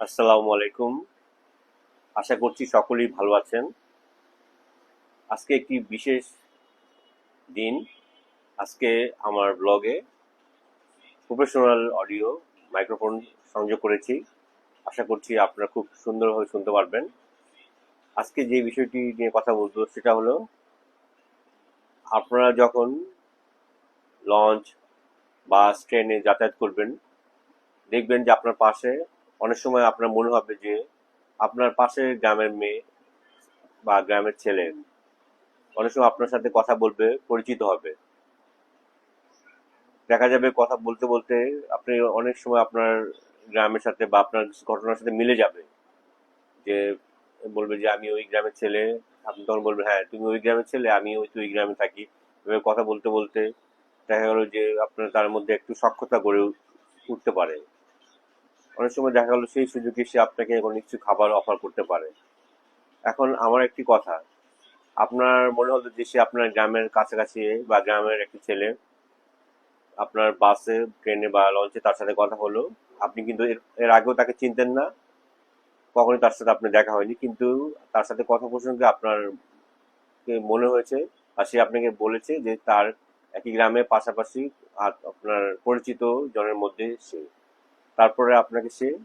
আসসালামু আলাইকুম আশা করছি সকলেই ভালো আছেন। আজকে একটি বিশেষ দিন। আজকে আমার ব্লগে প্রফেশনাল অডিও মাইক্রোফোন সংযোগ করেছি। আশা করছি আপনারা খুব সুন্দরভাবে শুনতে পারবেন। আজকে যে বিষয়টি নিয়ে কথা বলব সেটা হলো, আপনারা যখন লঞ্চ বাস ট্রেনে যাতায়াত করবেন, দেখবেন যে আপনার পাশে অনেক সময় আপনার মনে হবে যে আপনার পাশে গ্রামের মেয়ে বা গ্রামের ছেলে অনেক সময় আপনার সাথে কথা বলবে, পরিচিত হবে। দেখা যাবে কথা বলতে বলতে আপনি অনেক সময় আপনার গ্রামের সাথে বা আপনার ঘটনার সাথে মিলে যাবে। যে বলবে যে, আমি ওই গ্রামের ছেলে। আপনি তখন বলবেন হ্যাঁ তুমি ওই গ্রামের ছেলে, আমি ওই তো ওই গ্রামে থাকি। এভাবে কথা বলতে বলতে দেখা গেল যে আপনার তার মধ্যে একটু সক্ষতা গড়ে উঠতে পারে। অনেক সময় দেখা গেলো সেই সুযোগে সে আপনাকে কোনো কিছু খাবার অফার করতে পারে। এখন আমার একটি কথা, আপনার মনে হলো যে সে আপনার গ্রামের কাছাকাছি বা গ্রামের একটি ছেলে, আপনার বাসে, ট্রেনে বা লঞ্চে তার সাথে কথা হলো, আপনি কিন্তু এর আগেও তাকে চিনতেন না, কখনোই তার সাথে আপনার দেখা হয়নি, কিন্তু তার সাথে কথা প্রসঙ্গে আপনার মনে হয়েছে আর সে আপনাকে বলেছে যে তার একই গ্রামে পাশাপাশি আর আপনার পরিচিত জনের মধ্যে সে তারপরে আপনাকে সে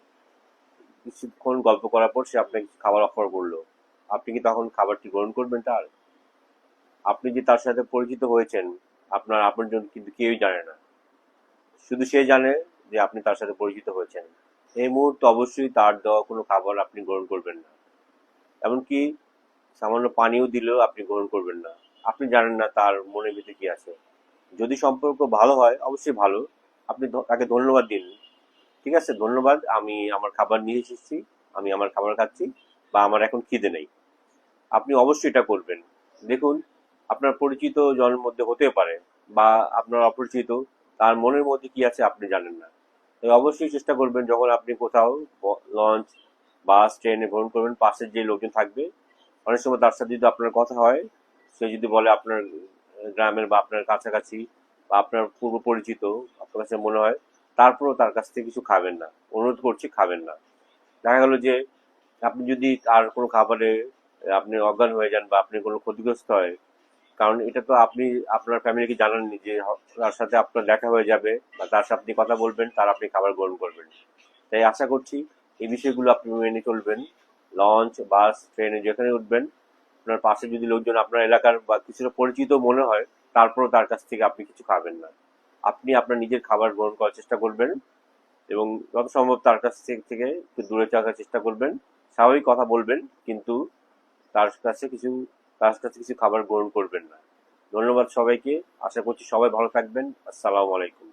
কিছুক্ষণ গল্প করার পর সে আপনাকে খাবার অফার করল। আপনি কি তখন খাবারটি গ্রহণ করবেন তার? আপনি যে তার সাথে পরিচিত হয়েছেন, আপনার আপনজন কিন্তু কেউই জানে না। শুধু সে জানে যে আপনি তার সাথে পরিচিত হয়েছেন। এই মুহূর্তে অবশ্যই তার দেওয়া কোনো খাবার আপনি গ্রহণ করবেন না। এমনকি সামান্য পানিও দিলেও আপনি গ্রহণ করবেন না। আপনি জানেন না তার মনের ভিতরে কি আছে। যদি সম্পর্ক ভালো হয়, অবশ্যই ভালো। আপনি তাকে ধন্যবাদ দিন। ঠিক আছে, ধন্যবাদ। আমি আমার খাবার নিয়ে এসেছি, আমি আমার খাবার খাচ্ছি, বা আমার এখন খিদে নেই। আপনি অবশ্যই এটা করবেন। দেখুন, আপনার পরিচিত জনের মধ্যে হতে পারে, বা আপনার অপরিচিত, তার মনের মধ্যে কি আছে আপনি জানেন না। তাই অবশ্যই চেষ্টা করবেন, যখন আপনি কোথাও লঞ্চ বাস ট্রেনে ভ্রমণ করবেন পাশের যে লোকজন থাকবে, অনেক সময় তার সাথে যদি আপনার কথা হয়, সে যদি বলে আপনার গ্রামের বা আপনার কাছাকাছি, বা আপনার পূর্ব পরিচিত আপনার কাছে মনে হয় তারপরেও তার কাছ থেকে কিছু খাবেন না। অনুরোধ করছি খাবেন না। দেখা গেল যে আপনি যদি আর কোনো খাবারে আপনি অজ্ঞান হয়ে যান বা আপনি কোনো ক্ষতিগ্রস্ত হয়, কারণ এটা তো আপনি, আপনার ফ্যামিলিকে জানাননি যে তার সাথে আপনার দেখা হয়ে যাবে বা তার সাথে আপনি কথা বলবেন, তার আপনি খাবার গ্রহণ করবেন। তাই আশা করছি এই বিষয়গুলো আপনি মেনে চলবেন। লঞ্চ, বাস, ট্রেনে যেখানে উঠবেন, আপনার পাশে যদি লোকজন আপনার এলাকার বা কিছুটা পরিচিত মনে হয়, তারপরও তার কাছ থেকে আপনি কিছু খাবেন না। আপনি আপনার নিজের খাবার গ্রহণ করার চেষ্টা করবেন এবং যত সম্ভব তার কাছ থেকে একটু দূরে থাকার চেষ্টা করবেন। স্বাভাবিক কথা বলবেন, কিন্তু তার কাছে কিছু, তার কাছে কিছু খাবার গ্রহণ করবেন না। ধন্যবাদ সবাইকে, আশা করছি সবাই ভালো থাকবেন। আসসালামু আলাইকুম।